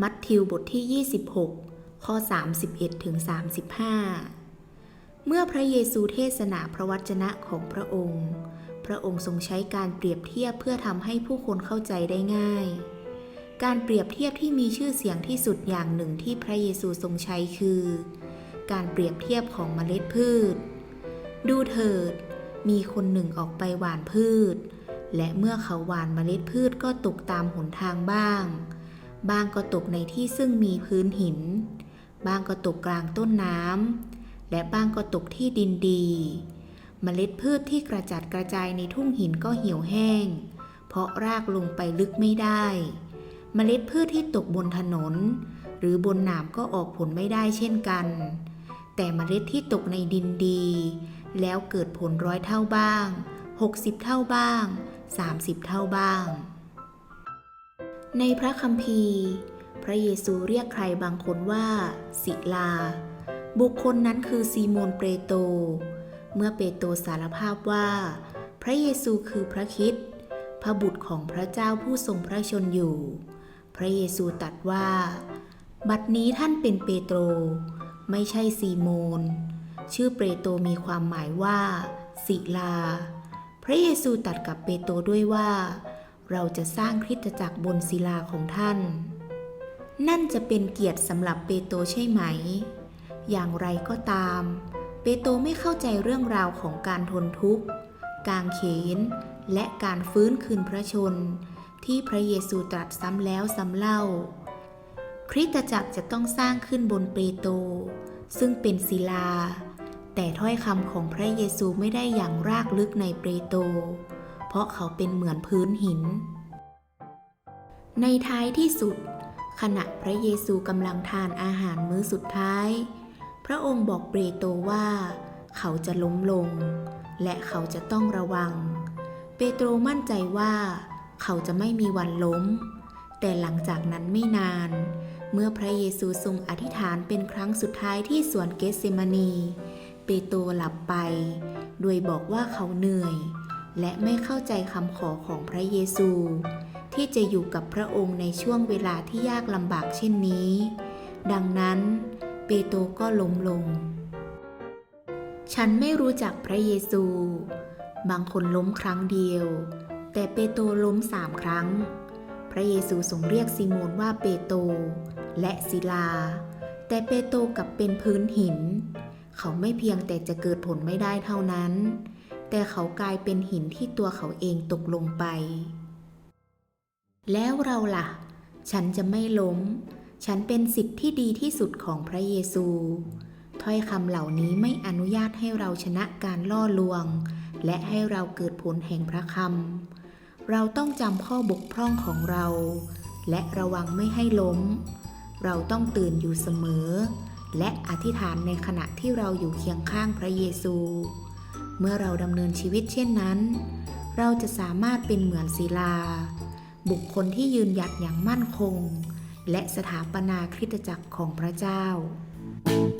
มัทธิวบทที่ 26 ข้อ 31ถึง35 เมื่อพระเยซูเทศนาพระวจนะของพระองค์ พระองค์ทรงใช้การเปรียบเทียบเพื่อทำให้ผู้คนเข้าใจได้ง่าย การเปรียบเทียบที่มีชื่อเสียงที่สุดอย่างหนึ่งที่พระเยซูทรงใช้คือ การเปรียบเทียบของเมล็ดพืช ดูเถิด มีคนหนึ่งออกไปหว่านพืช และเมื่อเขาหว่านเมล็ดพืชก็ตกตามหนทางบ้าง บางก็ตกในที่ซึ่งมีพื้นหินบางก็ตกกลางต้นน้ำ และบางก็ตกที่ดินดีเมล็ดพืชที่กระจัดกระจายในทุ่งหินก็เหี่ยวแห้ง เพราะรากลงไปลึกไม่ได้เมล็ดพืชที่ตกบนถนน หรือบนหนามก็ออกผลไม่ได้เช่นกัน แต่เมล็ดที่ตกในดินดี แล้วเกิดผลร้อยเท่าบ้าง 60 เท่าบ้าง 30 เท่าบ้าง ในพระคัมภีร์ พระเยซูเรียกใครบางคนว่า ศิลา บุคคลนั้นคือซีโมนเปโตร เมื่อเปโตรสารภาพว่า พระเยซูคือพระคิดพระบุตรของพระเจ้าผู้ทรงพระชนอยู่ พระเยซูตรัสว่า บัดนี้ท่านเป็นเปโตร ไม่ใช่ซีโมน ชื่อเปโตรมีความหมายว่าศิลา พระเยซูตรัสกับเปโตรด้วยว่า เราจะสร้างคริสตจักรบนศิลาของท่าน นั่นจะเป็นเกียรติสำหรับเปโตรใช่ไหม อย่างไรก็ตาม เปโตรไม่เข้าใจเรื่องราวของการทนทุกข์ กางเขน และการฟื้นคืนพระชน ที่พระเยซูตรัสซ้ำแล้วซ้ำเล่า คริสตจักรจะต้องสร้างขึ้นบนเปโตรซึ่งเป็นศิลา แต่ถ้อยคำของพระเยซูไม่ได้อย่างรากลึกในเปโตร เพราะเขาเป็นเหมือนพื้นหิน ในท้ายที่สุด ขณะพระเยซูกำลังทานอาหารมื้อสุดท้าย พระองค์บอกเปโตรว่า เขาจะล้มลง และเขาจะต้องระวัง เปโตรมั่นใจว่า เขาจะไม่มีวันล้ม แต่หลังจากนั้นไม่นาน เมื่อพระเยซูทรงอธิษฐานเป็นครั้งสุดท้ายที่สวนเกสเซมานี เปโตรหลับไป โดยบอกว่าเขาเหนื่อย และไม่เข้าใจคำขอของพระเยซู ที่จะอยู่กับพระองค์ในช่วงเวลาที่ยากลำบากเช่นนี้ ดังนั้นเปโตรก็ล้มลง ฉันไม่รู้จักพระเยซู บางคนล้มครั้งเดียว แต่เปโตรล้มสามครั้ง พระเยซูทรงเรียกซิโมนว่าเปโตรและศิลา แต่เปโตรกลับเป็นพื้นหิน เขาไม่เพียงแต่จะเกิดผลไม่ได้เท่านั้น แต่เขากลายเป็นหินที่ตัวเขาเองตกลงไป แล้วเราล่ะ ฉันจะไม่ล้ม ฉันเป็นสิทธิ์ที่ดีที่สุดของพระเยซู ถ้อยคำเหล่านี้ไม่อนุญาตให้เราชนะการล่อลวง และให้เราเกิดผลแห่งพระคำ เราต้องจำข้อบกพร่องของเรา และระวังไม่ให้ล้ม เราต้องตื่นอยู่เสมอ และอธิษฐานในขณะที่เราอยู่เคียงข้างพระเยซู เมื่อเราดำเนินชีวิตเช่นนั้น เราจะสามารถเป็นเหมือนศิลา บุคคลที่ยืนหยัดอย่างมั่นคง และสถาปนาคริสตจักรของพระเจ้า thank you